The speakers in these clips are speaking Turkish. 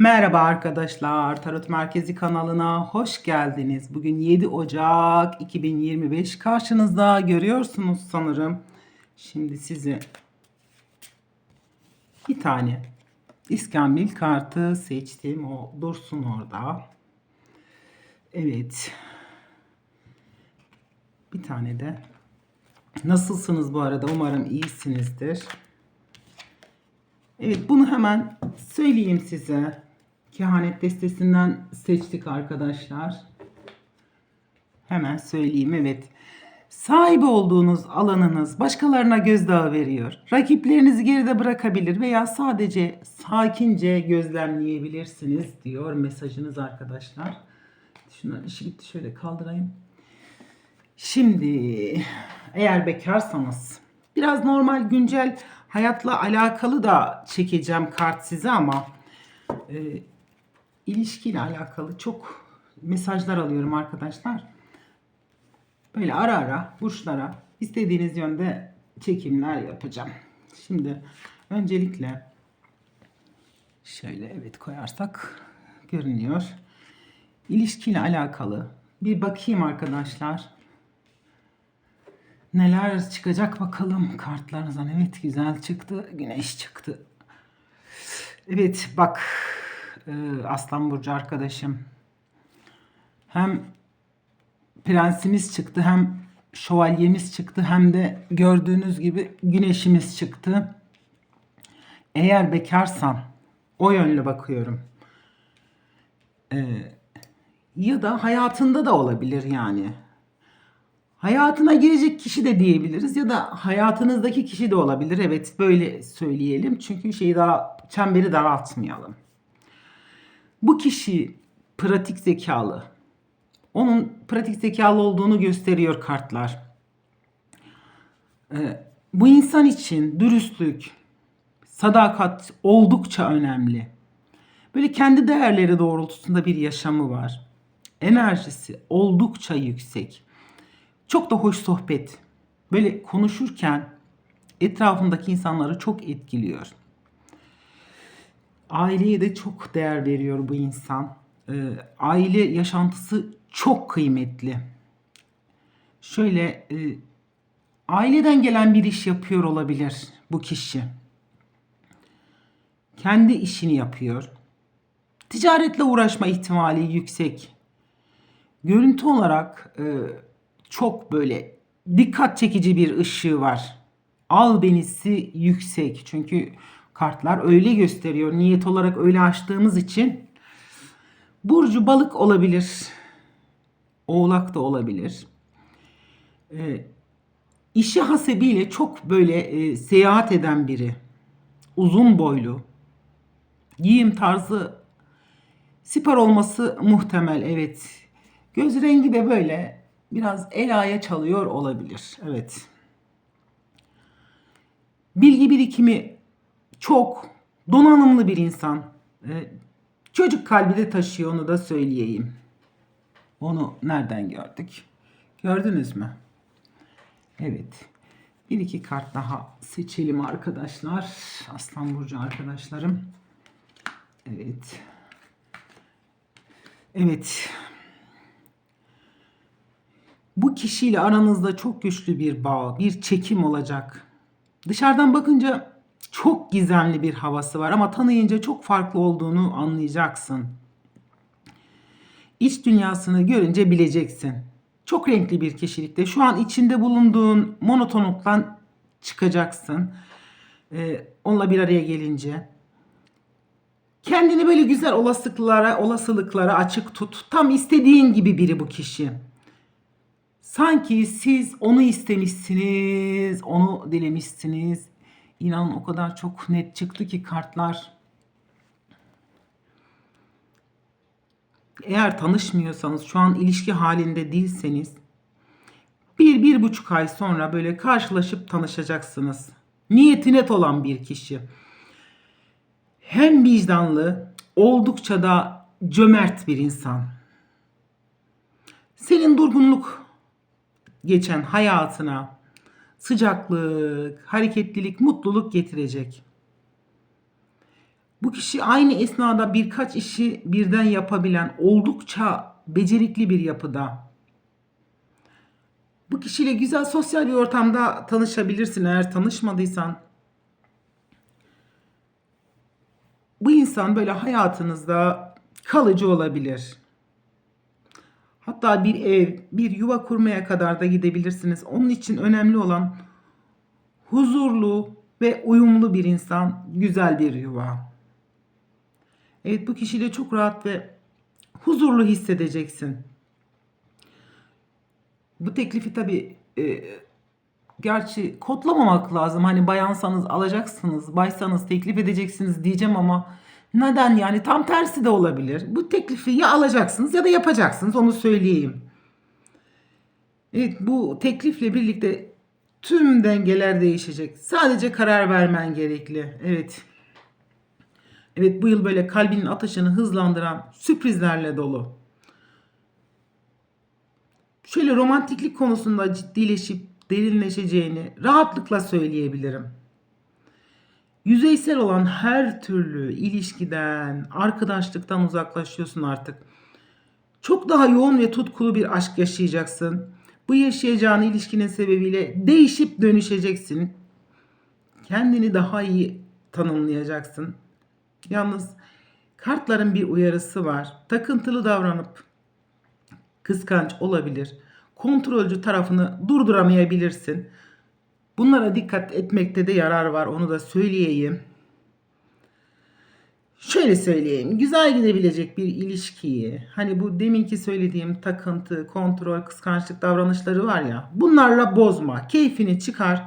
Merhaba arkadaşlar, Tarot Merkezi kanalına hoş geldiniz. Bugün 7 Ocak 2025 karşınızda görüyorsunuz sanırım. Şimdi size bir tane İskambil kartı seçtim. O dursun orada. Evet. Bir tane de nasılsınız bu arada? Umarım iyisinizdir. Evet bunu hemen söyleyeyim size. Kehanet destesinden seçtik arkadaşlar. Hemen söyleyeyim evet. Sahibi olduğunuz alanınız başkalarına gözdağı veriyor. Rakiplerinizi geride bırakabilir veya sadece sakince gözlemleyebilirsiniz diyor mesajınız arkadaşlar. Şunları işi bitti şöyle kaldırayım. Şimdi eğer bekarsanız biraz normal güncel hayatla alakalı da çekeceğim kart size ama e, ilişkiyle alakalı çok mesajlar alıyorum arkadaşlar. Böyle ara ara burçlara istediğiniz yönde çekimler yapacağım. Şimdi öncelikle şöyle evet koyarsak görünüyor. İlişkiyle alakalı bir bakayım arkadaşlar. Neler çıkacak bakalım kartlarınızdan. Evet güzel çıktı. Güneş çıktı. Evet bak e, Aslan Burcu arkadaşım. Hem prensimiz çıktı hem şövalyemiz çıktı hem de gördüğünüz gibi güneşimiz çıktı. Eğer bekarsan o yönle bakıyorum. Ee, ya da hayatında da olabilir yani. Hayatına girecek kişi de diyebiliriz ya da hayatınızdaki kişi de olabilir. Evet böyle söyleyelim. Çünkü şeyi daha çemberi daraltmayalım. Bu kişi pratik zekalı. Onun pratik zekalı olduğunu gösteriyor kartlar. Ee, bu insan için dürüstlük, sadakat oldukça önemli. Böyle kendi değerleri doğrultusunda bir yaşamı var. Enerjisi oldukça yüksek. Çok da hoş sohbet. Böyle konuşurken etrafındaki insanları çok etkiliyor. Aileye de çok değer veriyor bu insan. Ee, aile yaşantısı çok kıymetli. Şöyle e, aileden gelen bir iş yapıyor olabilir bu kişi. Kendi işini yapıyor. Ticaretle uğraşma ihtimali yüksek. Görüntü olarak e, çok böyle dikkat çekici bir ışığı var. Al benisi yüksek. Çünkü kartlar öyle gösteriyor. Niyet olarak öyle açtığımız için. Burcu balık olabilir. Oğlak da olabilir. E, işi hasebiyle çok böyle e, seyahat eden biri. Uzun boylu. Giyim tarzı spor olması muhtemel evet. Göz rengi de böyle biraz elaya çalıyor olabilir. Evet. Bilgi birikimi çok donanımlı bir insan. Ee, çocuk kalbi de taşıyor onu da söyleyeyim. Onu nereden gördük? Gördünüz mü? Evet. Bir iki kart daha seçelim arkadaşlar. Aslan Burcu arkadaşlarım. Evet. Evet. Bu kişiyle aranızda çok güçlü bir bağ, bir çekim olacak. Dışarıdan bakınca çok gizemli bir havası var ama tanıyınca çok farklı olduğunu anlayacaksın. İç dünyasını görünce bileceksin. Çok renkli bir kişilikte. Şu an içinde bulunduğun monotonluktan çıkacaksın. Ee, onunla bir araya gelince. Kendini böyle güzel olasılıklara, olasılıklara açık tut. Tam istediğin gibi biri bu kişi. Sanki siz onu istemişsiniz, onu dilemişsiniz. İnanın o kadar çok net çıktı ki kartlar. Eğer tanışmıyorsanız, şu an ilişki halinde değilseniz bir, bir buçuk ay sonra böyle karşılaşıp tanışacaksınız. Niyeti net olan bir kişi. Hem vicdanlı, oldukça da cömert bir insan. Senin durgunluk geçen hayatına sıcaklık, hareketlilik, mutluluk getirecek. Bu kişi aynı esnada birkaç işi birden yapabilen oldukça becerikli bir yapıda. Bu kişiyle güzel sosyal bir ortamda tanışabilirsin eğer tanışmadıysan. Bu insan böyle hayatınızda kalıcı olabilir. Hatta bir ev, bir yuva kurmaya kadar da gidebilirsiniz. Onun için önemli olan huzurlu ve uyumlu bir insan, güzel bir yuva. Evet bu kişiyle çok rahat ve huzurlu hissedeceksin. Bu teklifi tabii e, gerçi kodlamamak lazım. Hani bayansanız alacaksınız, baysanız teklif edeceksiniz diyeceğim ama neden yani tam tersi de olabilir. Bu teklifi ya alacaksınız ya da yapacaksınız onu söyleyeyim. Evet bu teklifle birlikte tüm dengeler değişecek. Sadece karar vermen gerekli. Evet. Evet bu yıl böyle kalbinin atışını hızlandıran sürprizlerle dolu. Şöyle romantiklik konusunda ciddileşip derinleşeceğini rahatlıkla söyleyebilirim. Yüzeysel olan her türlü ilişkiden, arkadaşlıktan uzaklaşıyorsun artık. Çok daha yoğun ve tutkulu bir aşk yaşayacaksın. Bu yaşayacağın ilişkinin sebebiyle değişip dönüşeceksin. Kendini daha iyi tanımlayacaksın. Yalnız kartların bir uyarısı var. Takıntılı davranıp kıskanç olabilir. Kontrolcü tarafını durduramayabilirsin. Bunlara dikkat etmekte de yarar var. Onu da söyleyeyim. Şöyle söyleyeyim. Güzel gidebilecek bir ilişkiyi, hani bu deminki söylediğim takıntı, kontrol, kıskançlık davranışları var ya, bunlarla bozma. Keyfini çıkar.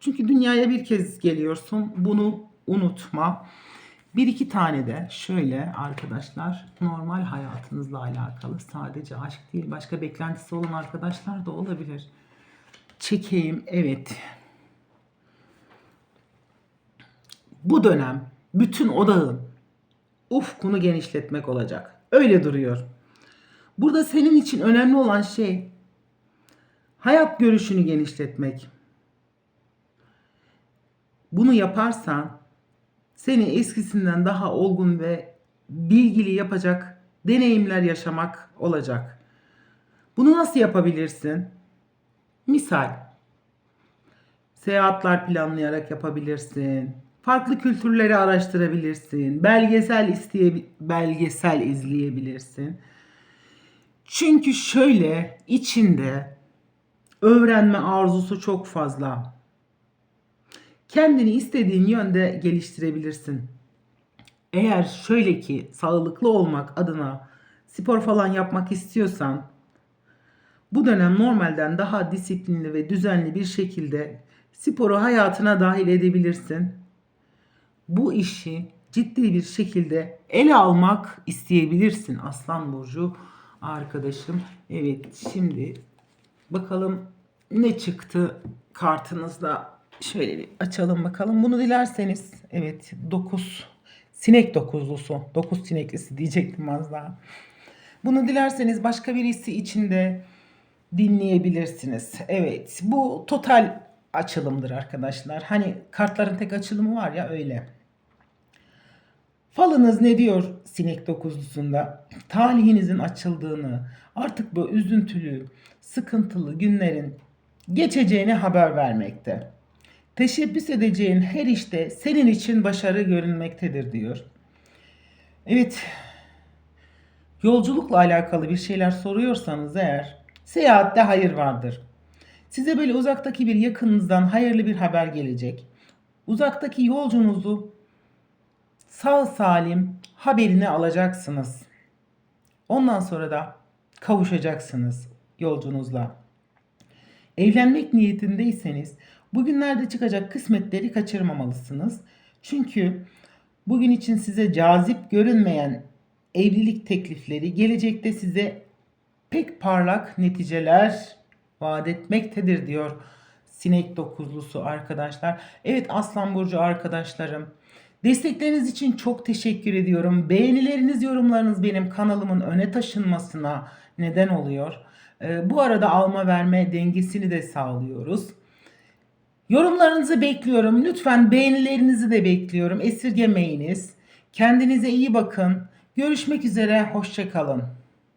Çünkü dünyaya bir kez geliyorsun. Bunu unutma. Bir iki tane de şöyle arkadaşlar normal hayatınızla alakalı sadece aşk değil başka beklentisi olan arkadaşlar da olabilir. Çekeyim evet. Bu dönem bütün odağın ufkunu genişletmek olacak. Öyle duruyor. Burada senin için önemli olan şey hayat görüşünü genişletmek. Bunu yaparsan seni eskisinden daha olgun ve bilgili yapacak deneyimler yaşamak olacak. Bunu nasıl yapabilirsin? Misal seyahatler planlayarak yapabilirsin. Farklı kültürleri araştırabilirsin. Belgesel isteye belgesel izleyebilirsin. Çünkü şöyle içinde öğrenme arzusu çok fazla kendini istediğin yönde geliştirebilirsin. Eğer şöyle ki sağlıklı olmak adına spor falan yapmak istiyorsan bu dönem normalden daha disiplinli ve düzenli bir şekilde sporu hayatına dahil edebilirsin. Bu işi ciddi bir şekilde ele almak isteyebilirsin Aslan Burcu arkadaşım. Evet şimdi bakalım ne çıktı kartınızda Şöyle bir açalım bakalım. Bunu dilerseniz evet 9 sinek dokuzlusu. 9 sineklisi diyecektim az daha. Bunu dilerseniz başka birisi için de dinleyebilirsiniz. Evet bu total açılımdır arkadaşlar. Hani kartların tek açılımı var ya öyle. Falınız ne diyor sinek dokuzlusunda? Talihinizin açıldığını, artık bu üzüntülü, sıkıntılı günlerin geçeceğini haber vermekte. Teşebbüs edeceğin her işte senin için başarı görünmektedir diyor. Evet, yolculukla alakalı bir şeyler soruyorsanız eğer seyahatte hayır vardır. Size böyle uzaktaki bir yakınınızdan hayırlı bir haber gelecek. Uzaktaki yolcunuzu sağ salim haberini alacaksınız. Ondan sonra da kavuşacaksınız yolcunuzla. Evlenmek niyetindeyseniz Bugünlerde çıkacak kısmetleri kaçırmamalısınız. Çünkü bugün için size cazip görünmeyen evlilik teklifleri gelecekte size pek parlak neticeler vaat etmektedir diyor sinek dokuzlusu arkadaşlar. Evet Aslan Burcu arkadaşlarım. Destekleriniz için çok teşekkür ediyorum. Beğenileriniz, yorumlarınız benim kanalımın öne taşınmasına neden oluyor. Ee, bu arada alma verme dengesini de sağlıyoruz. Yorumlarınızı bekliyorum. Lütfen beğenilerinizi de bekliyorum. Esirgemeyiniz. Kendinize iyi bakın. Görüşmek üzere. Hoşçakalın.